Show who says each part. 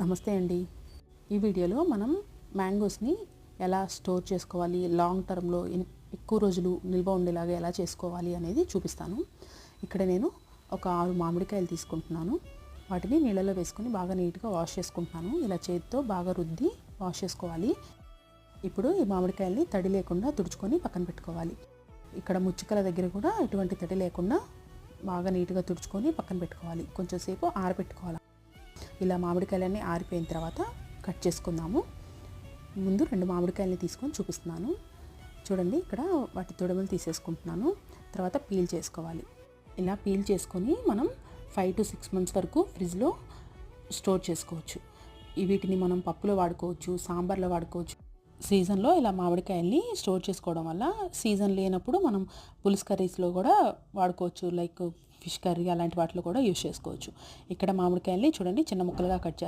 Speaker 1: నమస్తే అండి. ఈ వీడియోలో మనం మ్యాంగోస్ని ఎలా స్టోర్ చేసుకోవాలి లాంగ్ టర్మ్లో ఎన్- ఎక్కువ రోజులు నిల్వ ఉండేలాగా ఎలా చేసుకోవాలి అనేది చూపిస్తాను. ఇక్కడ నేను ఒక ఆరు మామిడికాయలు తీసుకుంటున్నాను. వాటిని నీళ్ళలో వేసుకొని బాగా నీట్గా వాష్ చేసుకుంటున్నాను. ఇలా చేతితో బాగా రుద్ది వాష్ చేసుకోవాలి. ఇప్పుడు ఈ మామిడికాయల్ని తడి లేకుండా తుడుచుకొని పక్కన పెట్టుకోవాలి. ఇక్కడ ముచ్చికల దగ్గర కూడా ఎటువంటి తడి లేకుండా బాగా నీట్గా తుడుచుకొని పక్కన పెట్టుకోవాలి. కొంచెంసేపు ఆరబెట్టుకోవాలి ఇలా మామిడికాయలన్నీ ఆరిపోయిన తర్వాత కట్ చేసుకుందాము. ముందు రెండు మామిడికాయలని తీసుకొని చూపిస్తున్నాను. చూడండి ఇక్కడ వాటి తొడమలు తీసేసుకుంటున్నాను. తర్వాత పీల్ చేసుకోవాలి. ఇలా పీల్ చేసుకొని మనం ఫైవ్ టు సిక్స్ మంత్స్ వరకు ఫ్రిడ్జ్లో స్టోర్ చేసుకోవచ్చు. వీటిని మనం పప్పులో వాడుకోవచ్చు సాంబార్లో వాడుకోవచ్చు. సీజన్లో ఇలా మామిడికాయల్ని స్టోర్ చేసుకోవడం వల్ల సీజన్ లేనప్పుడు మనం పులుసు కర్రీస్లో కూడా వాడుకోవచ్చు. లైక్ ఫిష్ కర్రీ అలాంటి వాటిలో కూడా యూస్ చేసుకోవచ్చు. ఇక్కడ మామిడికాయల్ని చూడండి చిన్న ముక్కలుగా కట్